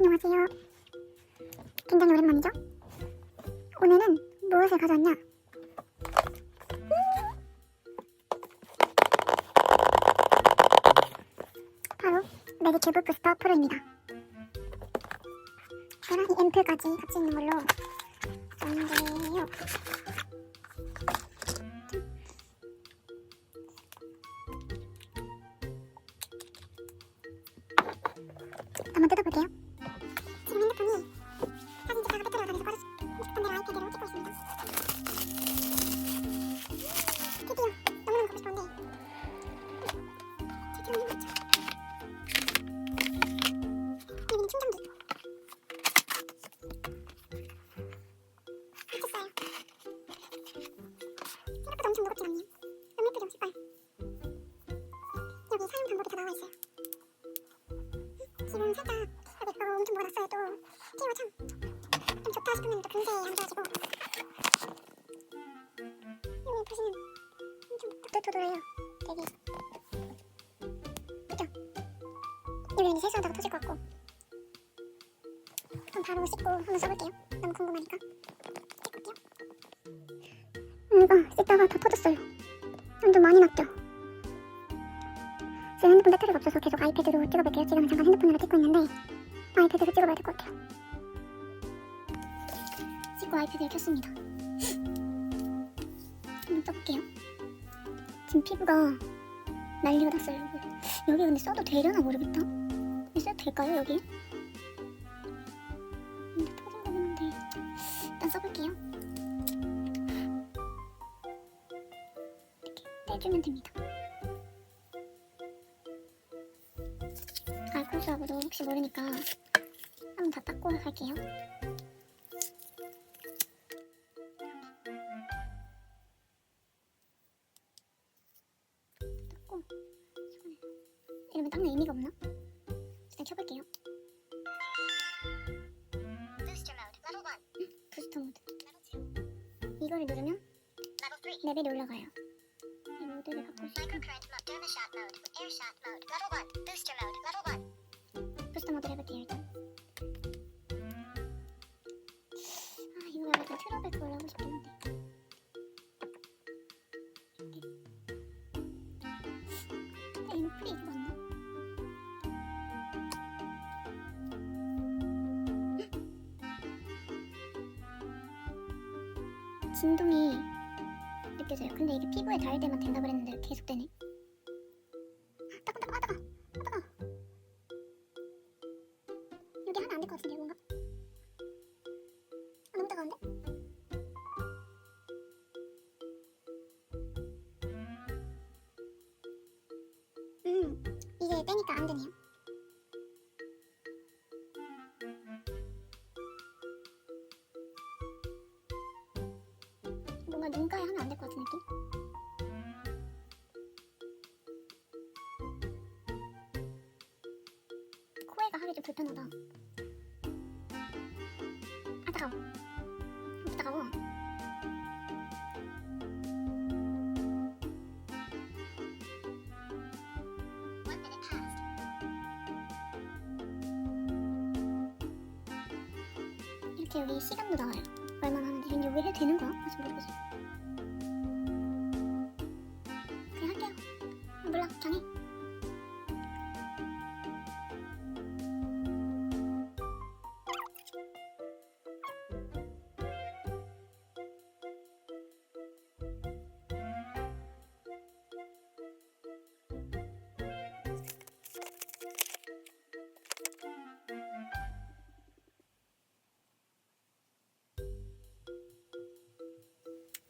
안녕하세요. 굉장히 오랜만이죠? 오늘은 무엇을 가져왔냐? 음! 바로 맥의 큐브 부스터 프로입니다. 계란이 앰플까지 같이 있는 걸로 줬는데요. 한번 뜯어볼게요. 엄청 무겁진 않네요. 너무 예쁘죠, 색깔. 여기 사용 방법이 다 나와 있어요. 지금 살짝 여기 어, 엄청 뭐가 났어요 또 티가 참좀 좋다 싶으면 또 금세 안 좋아지고 여기 보시면 좀 도도도도해요 되게 그죠? 여기 왠지 세수하다가 터질 것 같고 그럼 바로 씻고 한번 써볼게요 너무 궁금하니까 이거 씻다가 다 터졌어요 완전 많이 났죠? 제 핸드폰 배터리가 없어서 계속 아이패드로 찍어볼게요. 지금은 잠깐 핸드폰으로 찍고 있는데 아이패드로 찍어봐야 될 것 같아요. 찍고 아이패드를 켰습니다. 한번 써볼게요. 지금 피부가 난리가 났어요. 여기, 여기 근데 써도 되려나 모르겠다. 써도 될까요 여기? 한번 다 닦고 갈게요. 닦고 이러면 닦는 의미가 없나? 일단 켜볼게요. Booster mode, level 1. 부스터 모드. Level 2. 이거를 누르면 Level 3. 레벨이 올라가요. 이 모드를 바꿀 수 있고 Microcurrent mode, thermostat mode, with air shot mode, level 1. Booster mode, level 1. 부스터 모드를 해볼게요 일단. 트러블 걸어하고 싶긴 한데. 이렇게. 앰플이 이거 맞나? 진동이 느껴져요. 근데 이게 피부에 닿을 때만 된다 그랬는데 계속 되네. 뭔가 눈가에 하면 안 될 것 같은 느낌? 코에가 하기 좀 불편하다. 아 따가워. 아 따가워. 이렇게 여기 시간도 나와요. 얼마나 하는지 이제 왜 해도 되는 거야? 아직 모르겠어.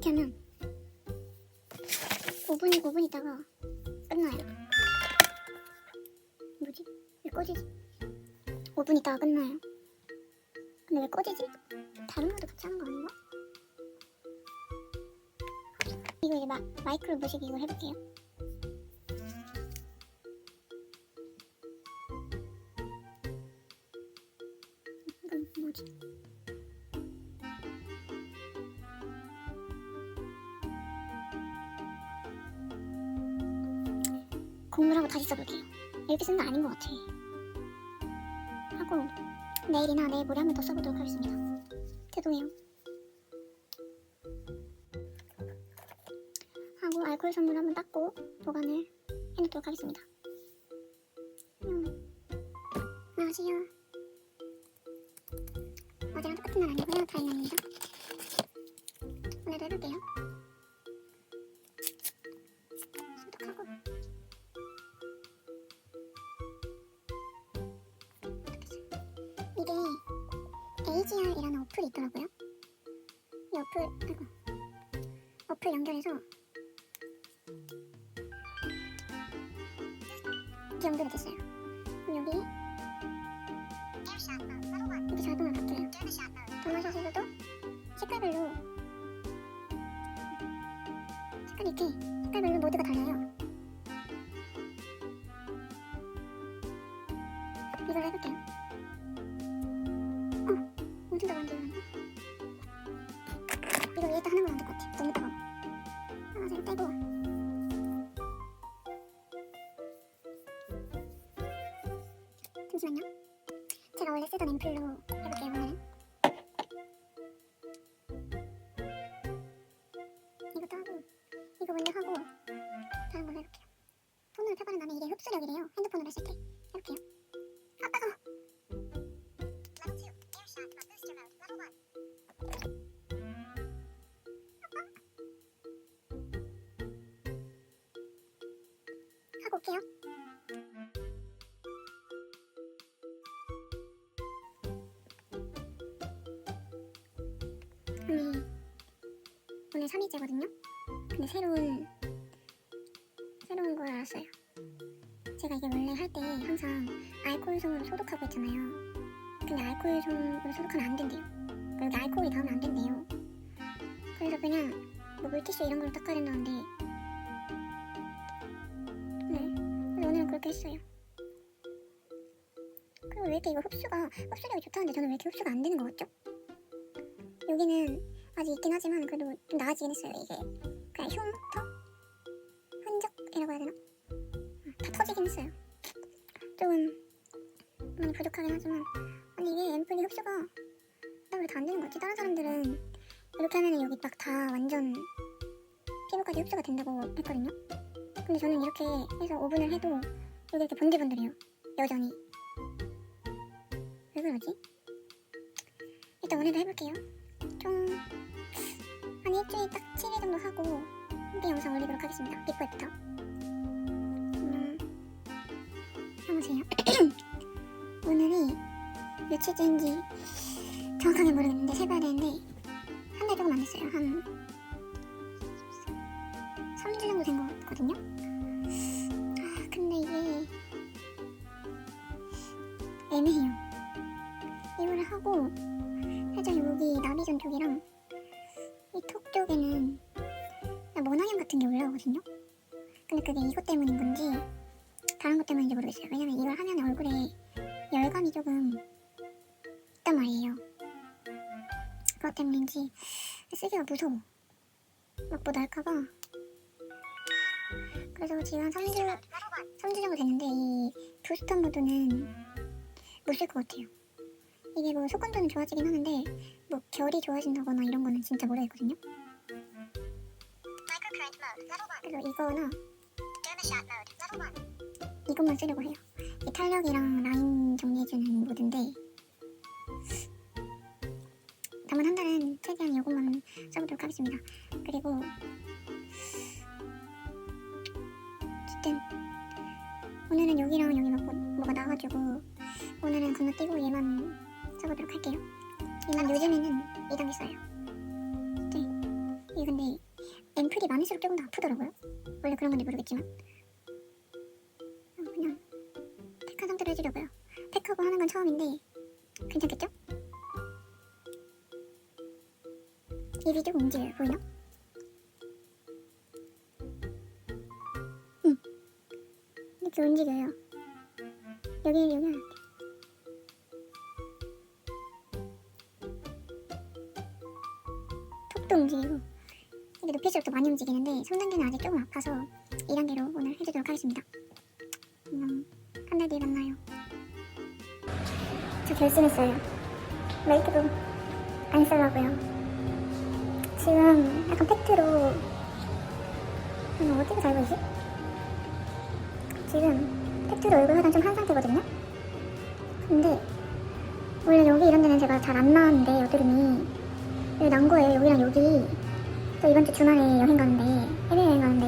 이렇게 하면 5분 5분 있다가 끝나요. 뭐지? 왜 꺼지지? 5분 있다가 끝나요. 근데 왜 꺼지지? 다른 것도 같이 하는 거 아닌가? 이거 이제 마, 마이크로 보시기 이걸 해볼게요. 공부를 하고 다시 써볼게요. 이렇게 쓰는 거 아닌 것 같아. 하고 내일이나 내일 모레 한 번 더 써보도록 하겠습니다. 죄송해요. 하고 알코올 선물 한번 닦고 보관을 해놓도록 하겠습니다. 음. 안녕하세요. 어제랑 똑같은 날 아니고요. 다이나입니다. 오늘도 해볼게요. 연결이 됐어요. 여기 Airshot mode. Level 1. 이렇게 자동으로 바뀌어요. Dermashot mode. 도마샷에서도 색깔별로 색깔 이렇게 색깔별로 모드가 달라요. 흡수력이래요. 핸드폰으로 했을 때 해볼게요. 아 따가워. Level 2. Airshot mode. Booster mode. Level 1. 하고 올게요. 오늘 오늘 3일째거든요. 근데 새로운 새로운 걸 알았어요. 제가 이게 원래 할 때 항상 알코올솜으로 소독하고 있잖아요. 근데 알코올솜으로 소독하면 안 된대요. 여기 알코올이 닿으면 안 된대요. 그래서 그냥 뭐 물티슈 이런 걸로 닦아야 된다는데 네. 오늘은 그렇게 했어요. 그리고 왜 이렇게 이거 흡수가 흡수력이 좋다는데 저는 왜 이렇게 흡수가 안 되는 것 같죠? 여기는 아직 있긴 하지만 그래도 좀 나아지긴 했어요. 이게 그냥 흉터 흔적이라고 해야 되나? 음, 했어요. 조금 많이 부족하긴 하지만 아니 이게 앰플이 흡수가 나 왜 다 안 되는 거지? 다른 사람들은 이렇게 하면 여기 막다 완전 피부까지 흡수가 된다고 했거든요. 근데 저는 이렇게 해서 오븐을 해도 여기 이렇게 번들번들해요. 여전히. 왜 그러지? 일단 오늘도 해볼게요. 좀 한 일주일 딱 7일 정도 하고 후기 영상 올리도록 하겠습니다. 비포부터. 해보세요. 오늘이 며칠 째인지 정확하게 모르겠는데 세봐야 되는데 한 달 조금 안 됐어요. 한 3주 정도 된 것 같거든요. 아, 근데 이게 애매해요. 이거를 하고 살짝 여기 나비존 쪽이랑 이 턱 쪽에는 모낭염 같은 게 올라오거든요. 근데 그게 이것 때문인지 쓰기가 무서워. 막뭐 날까봐. 그래서 지금 한 3주, Level 1. 3주 정도 됐는데 이 부스터 모드는 못 쓸 것 같아요. 이게 뭐 속건도는 좋아지긴 하는데 뭐 결이 좋아진다거나 이런 거는 진짜 모르겠거든요. Microcurrent mode. Level 1. 그래서 이거나 Dermashot mode. Level 1. 이것만 쓰려고 해요. 이 탄력이랑 라인 정리해주는 모드인데 남은 한 달은 최대한 이것만 써보도록 하겠습니다. 그리고 어쨌든 오늘은 여기랑 여기 막 뭐, 뭐가 나가지고 오늘은 건너뛰고 얘만 써보도록 할게요. 얘만 요즘에는 2단계 써요. 네. 이게 근데 앰플이 많을수록 조금 더 아프더라고요. 원래 그런 건지 모르겠지만 그냥 팩한 상태로 해주려고요. 팩하고 하는 건 처음인데 괜찮겠죠? 입이 조금 움직여요. 보이나? 응. 이렇게 움직여요. 여기 여기 턱도 움직이고 이게 높일수록 더 많이 움직이는데 3단계는 아직 조금 아파서 2단계로 오늘 해주도록 하겠습니다. 안녕. 한 달 뒤에 만나요. 저 결심했어요. 메이크도 안 쓰려고요. 지금 약간 팩트로 음, 어떻게 잘 보이지? 지금 팩트로 얼굴 화장 좀 한 상태거든요. 근데 원래 여기 이런 데는 제가 잘 안 나왔는데 여드름이 여기 난 거예요. 여기랑 여기 또 이번 주 주말에 여행 가는데 해외 여행 가는데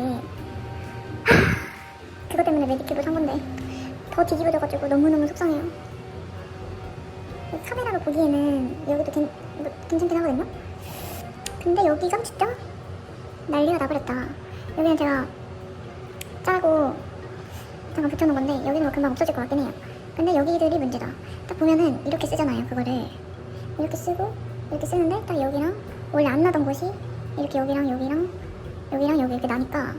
하, 그것 때문에 메디큐브 산 건데 더 뒤집어져가지고 너무너무 속상해요. 카메라로 보기에는 여기도 괜, 뭐, 괜찮긴 하거든요. 근데 여기가 진짜 난리가 나버렸다. 여기는 제가 짜고 잠깐 붙여놓은 건데 여기는 뭐 금방 없어질 것 같긴 해요. 근데 여기들이 문제다. 딱 보면은 이렇게 쓰잖아요. 그거를 이렇게 쓰고 이렇게 쓰는데 딱 여기랑 원래 안 나던 곳이 이렇게 여기랑 여기랑 여기랑 여기 이렇게 나니까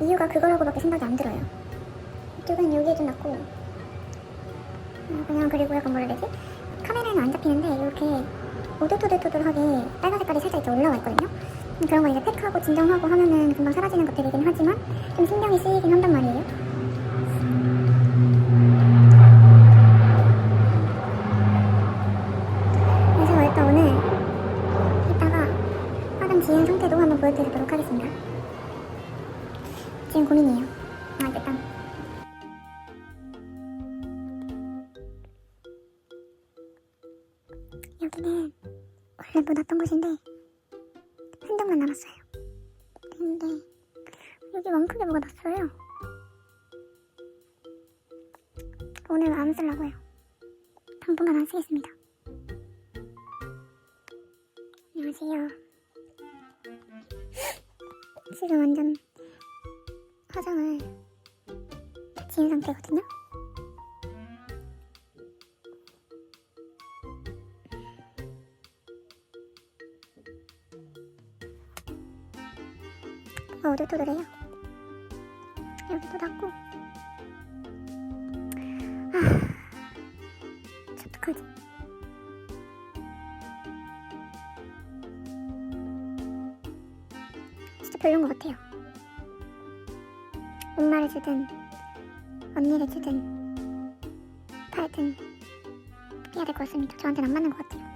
이유가 그거라고밖에 생각이 안 들어요. 이쪽은 여기에 좀 났고 어, 그냥 그리고 약간 뭐라 해야 되지? 카메라에는 안 잡히는데 이렇게 오돌토돌토돌하게 빨간 색깔이 살짝 이렇게 올라와 있거든요. 음, 그런 거 이제 팩하고 진정하고 하면은 금방 사라지는 것들이긴 하지만 좀 신경이 쓰이긴 한단 말이에요. 그래서 일단 오늘 이따가 화장 지은 상태도 한번 보여드리도록 하겠습니다. 지금 고민이에요. 오늘 안 쓰려고요. 당분간 안 쓰겠습니다. 안녕하세요. 지금 완전 화장을 다 지은 상태거든요. 어, 오돌토돌해요. 여기도 닿고. 어떡하지? 진짜 별론 것 같아요. 엄마를 주든 언니를 주든 하여튼 해야 될 것 같습니다. 저한테는 안 맞는 것 같아요.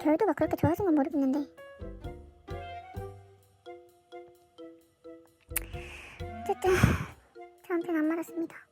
결도가 그렇게 좋아진 건 모르겠는데 어쨌든 저한테는 안 맞았습니다.